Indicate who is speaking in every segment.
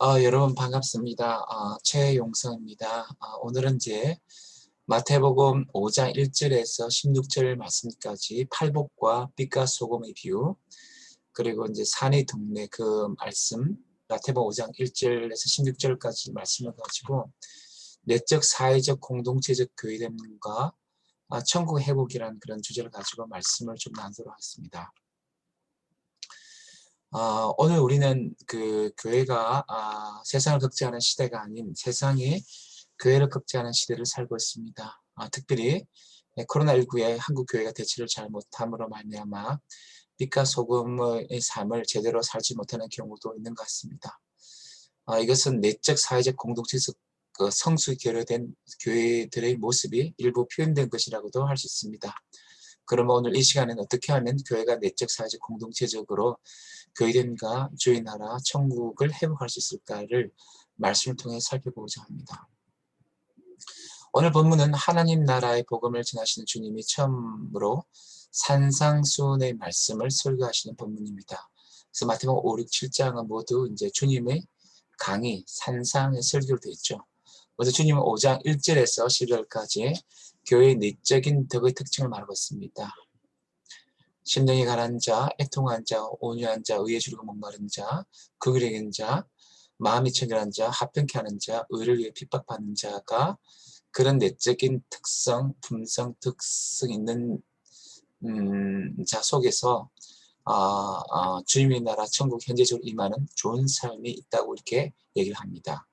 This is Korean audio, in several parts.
Speaker 1: 어, 여러분 반갑습니다. 어, 최용성입니다. 어, 오늘은 이제 마태복음 5장 1절에서 16절 말씀까지 팔복과 빛과 소금의 비유 그리고 이제 산의 동네 그 말씀 마태복음 5장 1절에서 16절까지 말씀을 가지고 내적 사회적 공동체적 교회됨과 아, 천국 회복이라는 그런 주제를 가지고 말씀을 좀 나누도록 하겠습니다. 어, 오늘 우리는 그 교회가 아, 세상을 걱정하는 시대가 아닌 세상이 교회를 걱정하는 시대를 살고 있습니다. 아, 특별히 코로나19에 한국 교회가 대처를 잘 못함으로 말미암아 빛과 소금의 삶을 제대로 살지 못하는 경우도 있는 것 같습니다. 아, 이것은 내적 사회적 공동체에서 그 성수 결여된 교회들의 모습이 일부 표현된 것이라고도 할 수 있습니다. 그러면 오늘 이 시간에는 어떻게 하면 교회가 내적 사회적 공동체적으로 교회됨과 주의 나라 천국을 회복할 수 있을까를 말씀을 통해 살펴보고자 합니다. 오늘 본문은 하나님 나라의 복음을 전하시는 주님이 처음으로 산상수훈의 말씀을 설교하시는 본문입니다. 그래서 마태복음 5, 6, 7장은 모두 이제 주님의 강의, 산상의 설교로 되어 있죠. 먼저 주님은 5장 1절에서 10절까지 교회의 내적인 덕의 특징을 말하고 있습니다. 심령이 가난 자, 애통한 자, 온유한 자, 의에 주르고 목마른 자, 극일행인 자, 마음이 천연한 자, 합평케 하는 자, 의를 위해 핍박받는 자가 그런 내적인 특성, 품성, 특성 있는 음, 자 속에서 아, 아, 주님의 나라 천국 현재적으로 임하는 좋은 삶이 있다고 이렇게 얘기를 합니다.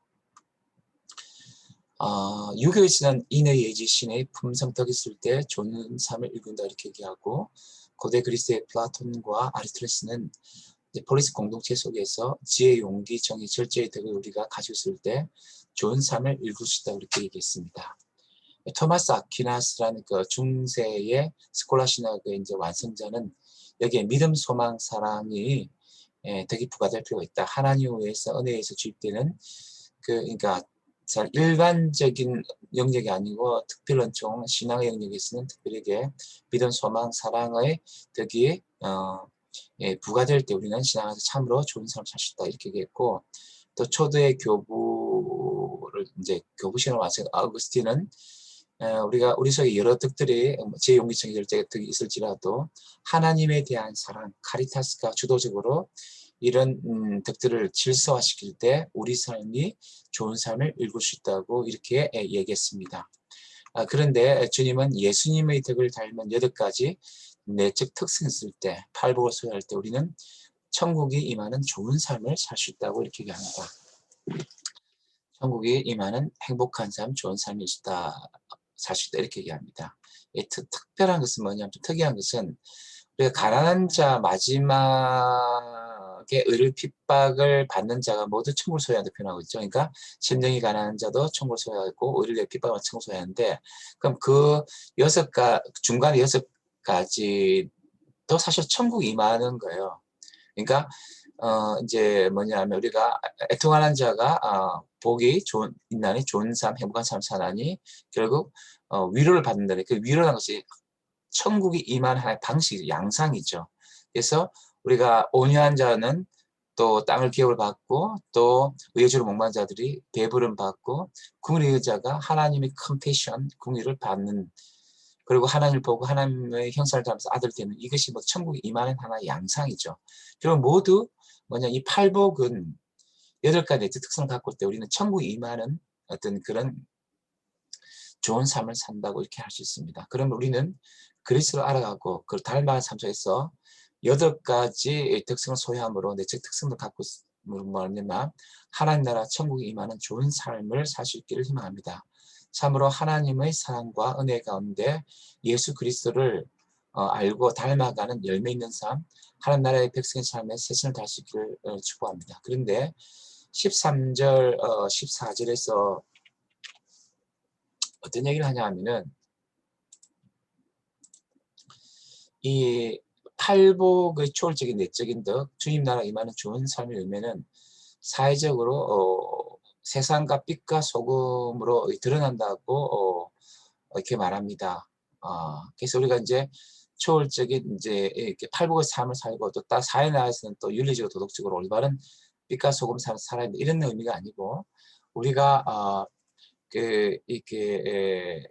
Speaker 1: 아, 유교에 지난 인의 예지 신의 품성 덕 있을 때 좋은 삶을 일군다 이렇게 얘기하고 고대 그리스의 플라톤과 아리스토텔레스는 폴리스 공동체 속에서 지혜, 용기, 정의, 절제의 덕을 우리가 있을 때 좋은 삶을 일굴 수 있다고 이렇게 얘기했습니다. 토마스 아퀴나스라는 그 중세의 스콜라 신학의 이제 완성자는 여기에 믿음, 소망, 사랑이 예, 덕이 부과될 필요가 있다. 하나님 외에서 은혜에서 주입되는 그 그러니까 잘 일반적인 영역이 아니고 특별한 종 신앙의 영역에서는 특별하게 믿음, 소망, 사랑의 덕이 어, 예, 부과될 때 우리는 신앙에서 참으로 좋은 삶을 살 수 있다 이렇게 얘기했고 또 초대 교부를 이제 교부신을 완성 아우구스틴은 어, 우리가 우리 속에 여러 덕들이 제 용기성이 절대 덕이 있을지라도 하나님에 대한 사랑 카리타스가 주도적으로 이런 음, 덕들을 질서화시킬 때 우리 삶이 좋은 삶을 읽을 수 있다고 이렇게 얘기했습니다. 아, 그런데 주님은 예수님의 덕을 닮은 여덟 가지 내적 특성 있을 때, 팔복을 소유할 때 우리는 천국이 임하는 좋은 삶을 살 수 있다고 이렇게 얘기합니다. 천국이 임하는 행복한 삶, 좋은 삶이 있다, 살 수 있다 이렇게 얘기합니다. 특, 특별한 것은 뭐냐면 좀 특이한 것은 우리가 가난한 자 마지막 게 의를 핍박을 받는 자가 모두 천국을 소유한다 표현하고 있죠. 그러니까 심령이 가난한 자도 천국을 소유하고 의를 핍박을 천국을 소유하는데 그럼 그 여섯 가 중간에 여섯 가지도 사실 천국 임하는 거예요. 그러니까 어 이제 뭐냐면 우리가 애통하는 자가 어, 복이 좋은 있나니 좋은 삶 행복한 삶 사나니 결국 어, 위로를 받는다는 그 위로라는 것이 천국이 임하는 하나의 방식 양상이죠. 그래서 우리가 온유한 자는 또 땅을 기업을 받고 또 의주로 목만 자들이 배부름 받고 궁의 의자가 하나님의 컴패션 궁의를 받는 그리고 하나님을 보고 하나님의 형상을 닮아서 아들 되는 이것이 뭐 천국에 임하는 하나의 양상이죠. 그리고 모두 뭐냐 이 팔복은 여덟 가지 특성을 갖고 있을 때 우리는 천국에 임하는 어떤 그런 좋은 삶을 산다고 이렇게 할 수 있습니다. 그러면 우리는 그리스도를 알아가고 그걸 닮아가는 삶 속에서 여덟 가지 특성을 소유함으로 내적 특성도 갖고 말미암아 하나님 나라 천국에 임하는 좋은 삶을 살 수 있기를 희망합니다. 참으로 하나님의 사랑과 은혜 가운데 예수 그리스도를 어, 알고 닮아가는 열매 있는 삶, 하나님 나라의 백성의 삶에 세상을 다할 수 있기를 어, 축복합니다. 그런데 13절, 어, 14절에서 어떤 얘기를 하냐 하면은 이 팔복의 초월적인 내적인 덕, 주님 나라 임하는 좋은 삶의 의미는 사회적으로 어, 세상과 빛과 소금으로 드러난다고 어, 이렇게 말합니다. 어, 그래서 우리가 이제 초월적인 이제 이렇게 팔복의 삶을 살고 또 사회 나라에서는 또 윤리적으로 도덕적으로 올바른 빛과 소금 사- 살아야 된다 이런 의미가 아니고 우리가 어, 그 이렇게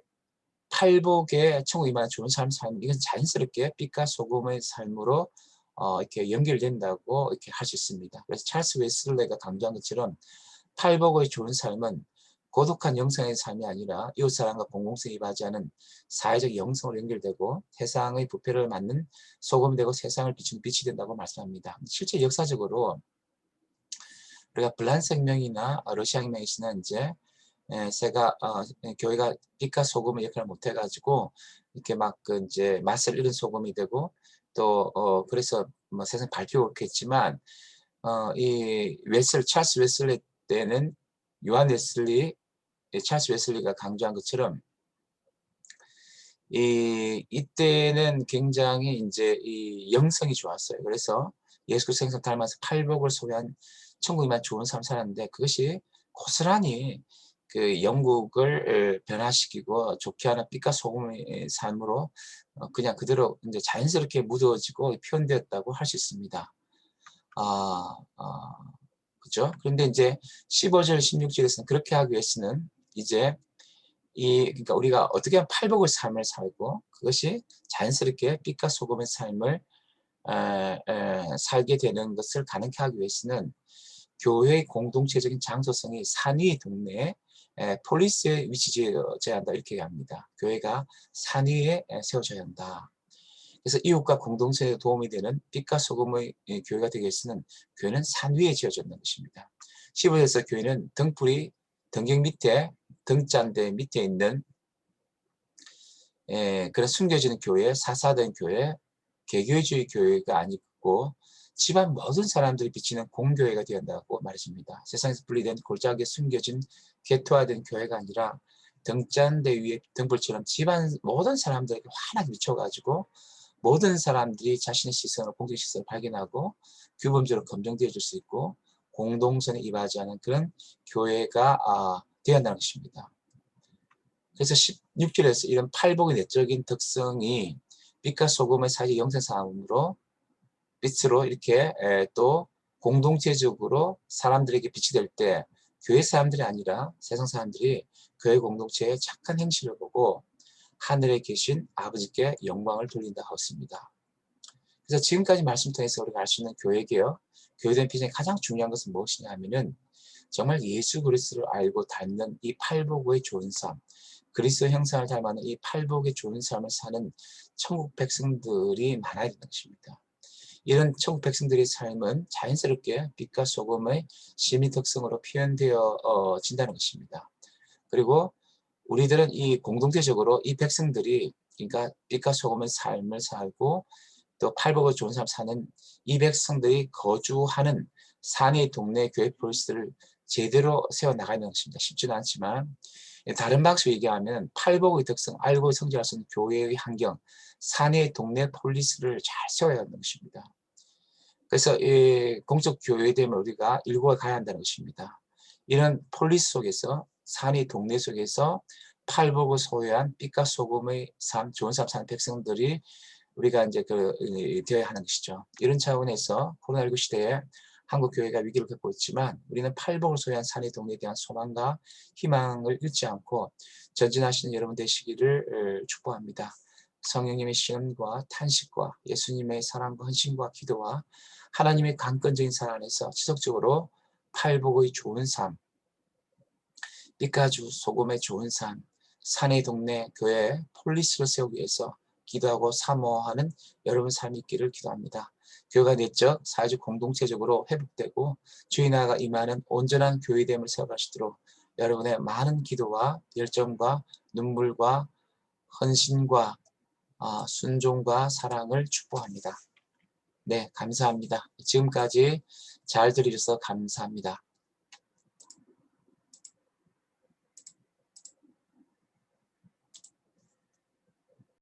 Speaker 1: 에, 팔복의 천국 이만 좋은 삶 삶 이건 자연스럽게 빛과 소금의 삶으로 어, 이렇게 연결된다고 이렇게 할 수 있습니다. 그래서 찰스 웨슬레가 강조한 것처럼 팔복의 좋은 삶은 고독한 영성의 삶이 아니라 이웃 사람과 공공성이 맞이하는 사회적 영성으로 연결되고 세상의 부패를 맞는 소금이 되고 세상을 비추는 빛이 된다고 말씀합니다. 실제 역사적으로 우리가 블란스 혁명이나 러시아 혁명이 지난 이제 에, 새가 어, 교회가 빛과 소금의 역할을 못 해가지고 이렇게 막 그 이제 맛을 잃은 소금이 되고 또 어, 그래서 뭐 세상 발표가 그렇겠지만 어, 이 웨슬 찰스 웨슬리 때는 요한 웨슬리 예, 찰스 웨슬리가 강조한 것처럼 이 이때는 굉장히 이제 이 영성이 좋았어요. 그래서 예수 그리스도 생선 닮아서 팔복을 소유한 천국이만 좋은 삶 살았는데 그것이 고스란히 그 영국을 변화시키고 좋게 하는 빛과 소금의 삶으로 어, 그냥 그대로 이제 자연스럽게 묻어지고 표현되었다고 할 수 있습니다. 아, 아, 그죠? 그런데 이제 15절, 16절에서는 그렇게 하기 위해서는 이제 이 그러니까 우리가 어떻게 하면 팔복의 삶을 살고 그것이 자연스럽게 빛과 소금의 삶을 에, 에, 살게 되는 것을 가능케 하기 위해서는 교회의 공동체적인 장소성이 산위 동네에 에, 폴리스에 위치되어야 한다 이렇게 합니다. 교회가 산 위에 에, 세워져야 한다. 그래서 이웃과 공동체에 도움이 되는 빛과 소금의 이, 교회가 되기 위해서는 교회는 산 위에 지어졌는 것입니다. 15절에서 교회는 등불이 등경 밑에 등잔대 밑에 있는 에, 그런 숨겨지는 교회, 사사된 교회, 개교주의 교회가 아니고 집안 모든 사람들이 비치는 공교회가 되었다고 말해줍니다. 세상에서 분리된 골짜기에 숨겨진 개토화된 교회가 아니라 등잔대 위에 등불처럼 집안 모든 사람들에게 환하게 비춰가지고 모든 사람들이 자신의 시선을 공적 시선을 발견하고 규범적으로 검증되어 줄수 있고 공동선에 이바지하는 그런 교회가 아, 되어나는 것입니다. 그래서 16절에서 이런 팔복의 내적인 특성이 빛과 소금의 사이 영생사함으로 빛으로 이렇게 에, 또 공동체적으로 사람들에게 빛이 될 때 교회 사람들이 아니라 세상 사람들이 교회 공동체의 착한 행실을 보고 하늘에 계신 아버지께 영광을 돌린다 하였습니다. 그래서 지금까지 말씀 통해서 우리가 알 수 있는 교회개요 교회된 비전의 가장 중요한 것은 무엇이냐 하면은 정말 예수 그리스도를 알고 닮는 이 팔복의 좋은 삶, 그리스도 형상을 닮아는 이 팔복의 좋은 삶을 사는 천국 백성들이 많아야 되는 것입니다. 이런 천국 백성들의 삶은 자연스럽게 빛과 소금의 심의 특성으로 표현되어 어, 진다는 것입니다. 그리고 우리들은 이 공동체적으로 이 백성들이 그러니까 빛과 소금의 삶을 살고 또 팔복의 좋은 삶 사는 이 백성들이 거주하는 산의 동네 교회 폴스를 제대로 세워나가는 것입니다. 쉽지는 않지만 다른 방식으로 얘기하면 팔복의 특성, 알고 성장할 수 있는 교회의 환경, 산의 동네 폴리스를 잘 세워야 하는 것입니다. 그래서 이 공적 교회됨을 우리가 일구어 가야 한다는 것입니다. 이런 폴리스 속에서 산의 동네 속에서 팔복을 소유한 빛과 소금의 삶, 좋은 삶 사는 백성들이 우리가 이제 그 되어야 하는 것이죠. 이런 차원에서 코로나19 시대에 한국 교회가 위기를 겪고 있지만 우리는 팔복을 소유한 산의 동네에 대한 소망과 희망을 잃지 않고 전진하시는 여러분 되시기를 축복합니다. 성령님의 시험과 탄식과 예수님의 사랑과 헌신과 기도와 하나님의 강권적인 사랑 안에서 지속적으로 팔복의 좋은 삶, 빛가주 소금의 좋은 삶, 산의 동네 교회 폴리스를 세우기 위해서 기도하고 사모하는 여러분 삶이 있기를 기도합니다. 교회가 내적, 사회적 공동체적으로 회복되고 주의 나라가 임하는 온전한 교회됨을 세워가시도록 여러분의 많은 기도와 열정과 눈물과 헌신과 아, 순종과 사랑을 축복합니다. 네, 감사합니다. 지금까지 잘 들으셔서 감사합니다.